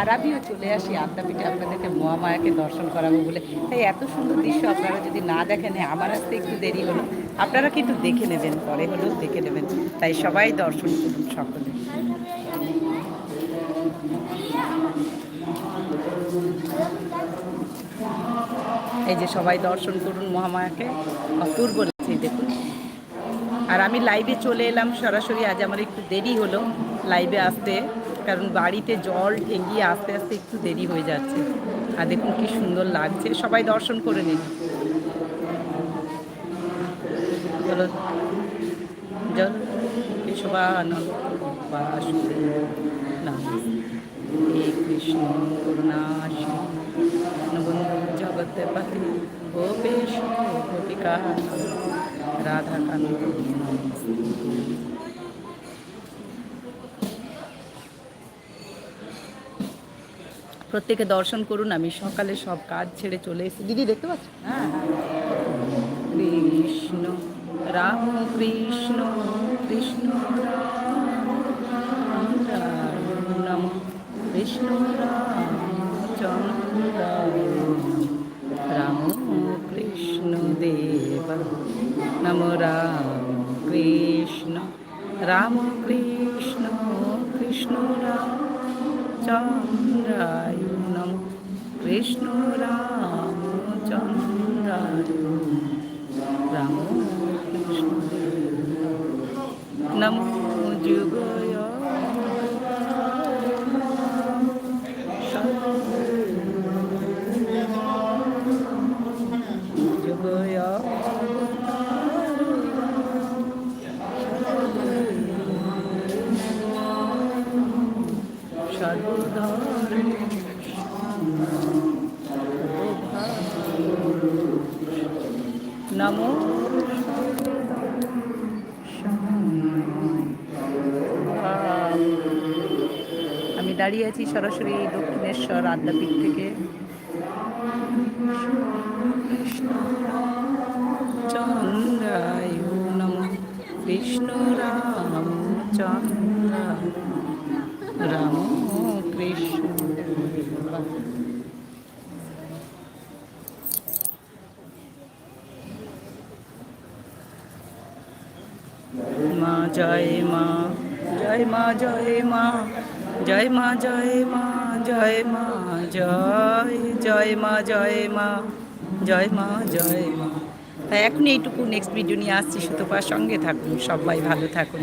আর আমিও চলে আসি আদ্যাপীঠে আপনাদেরকে মহামায়াকে দর্শন করাবো বলে। তাই এত সুন্দর দৃশ্য আপনারা যদি না দেখেন আমার আসতে একটু দেরি হলো। আপনারা কিন্তু দেখে নেবেন, পরে হলেও দেখে নেবেন। তাই সবাই দর্শন করুন সকলে। এই যে সবাই দর্শন করুন মহামায়াকে, অপূর্ব লাগছে, দেখুন। আর আমি লাইভে চলে এলাম সরাসরি, আজ আমার একটু দেরি হলো। লাইভে আসতে কারণ বাড়িতে জল ঠেঙ্গিয়ে আস্তে আস্তে একটু দেরি হয়ে যাচ্ছে। আর দেখুন কি সুন্দর লাগছে। সবাই দর্শন করে নিন। চলো। হে কৃষ্ণ গোপিকা প্রত্যেকে দর্শন করুন আমি সকালে সব কাজ ছেড়ে চলে এসেছি। দিদি দেখতে পাচ্ছ? হ্যাঁ কৃষ্ণ রাম কৃষ্ণ কৃষ্ণ রাম নম কৃষ্ণ রাম চন্দ্র রাম কৃষ্ণ দেব নম রাম কৃষ্ণ রাম কৃষ্ণ কৃষ্ণ রাম। চন্দ্রায় নম কৃষ্ণ রাম চন্দ্রায় রাম কৃষ্ণ নম যুগয় যুগয় নমো আমি দাঁড়িয়ে আছি সরাসরি দক্ষিণেশ্বর আদ্যাপীঠ থেকে। চন্দ্রায় নম। বিষ্ণু রাম চন্দ্র রাম। মা, জয় মা জয় মা জয় মা জয় মা জয় মা জয় মা, জয় জয় মা জয় মা জয় মা জয় মা। এখন এইটুকু নেক্সট ভিডিও নিয়ে আসছি, সুতপার সঙ্গে থাকুন, সবাই ভালো থাকুন।